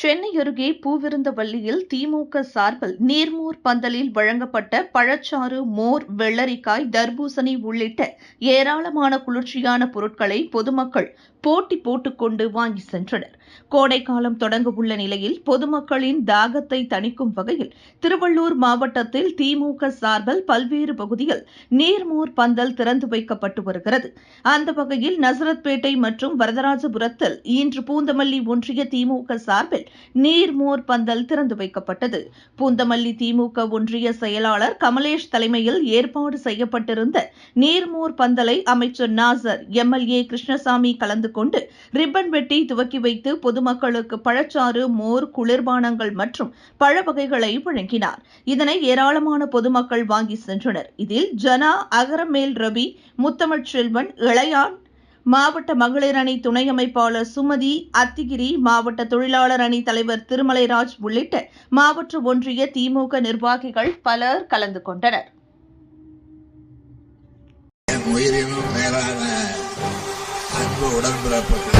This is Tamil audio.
சென்னை அருகே பூவிருந்தவள்ளியில் திமுக சார்பில் நீர்மோர் பந்தலில் வழங்கப்பட்ட பழச்சாறு மோர் வெள்ளரிக்காய் தர்பூசணி உள்ளிட்ட ஏராளமான குளிர்ச்சியான பொருட்களை பொதுமக்கள் போட்டி போட்டுக்கொண்டு வாங்கி சென்றனர். கோடைக்காலம் தொடங்கவுள்ள நிலையில் பொதுமக்களின் தாகத்தை தணிக்கும் வகையில் திருவள்ளூர் மாவட்டத்தில் திமுக சார்பில் பல்வேறு பகுதியில் நீர்மோர் பந்தல் திறந்து வைக்கப்பட்டு வருகிறது. அந்த வகையில் நசரத்பேட்டை மற்றும் வரதராஜபுரத்தில் இன்று பூந்தமல்லி ஒன்றிய திமுக சார்பில் நீர் மோர் பந்தல் திறந்து வைக்கப்பட்டது. பூந்தமல்லி திமுக ஒன்றிய செயலாளர் கமலேஷ் தலைமையில் ஏற்பாடு செய்யப்பட்டிருந்த நீர்மோர் பந்தலை அமைச்சர் நாசர் எம்எல்ஏ கிருஷ்ணசாமி கலந்து கொண்டு ரிப்பன் வெட்டி துவக்கி வைத்து பொதுமக்களுக்கு பழச்சாறு மோர் குளிர்பானங்கள் மற்றும் பழ வகைகளை வழங்கினார். இதனை ஏராளமான பொதுமக்கள் வாங்கி சென்றனர். இதில் ஜனா அகரமேல் ரவி முத்தமிழ் செல்வன் இளையான் மாவட்ட மகளிர் அணி துணை அமைப்பாளர் சுமதி அத்திகிரி மாவட்ட தொழிலாளர் அணி தலைவர் திருமலைராஜ் உள்ளிட்ட மாவட்ட ஒன்றிய திமுக நிர்வாகிகள் பலர் கலந்து கொண்டனர். உயிரினும் மேலான அன்பு உடன்பிறப்புகள்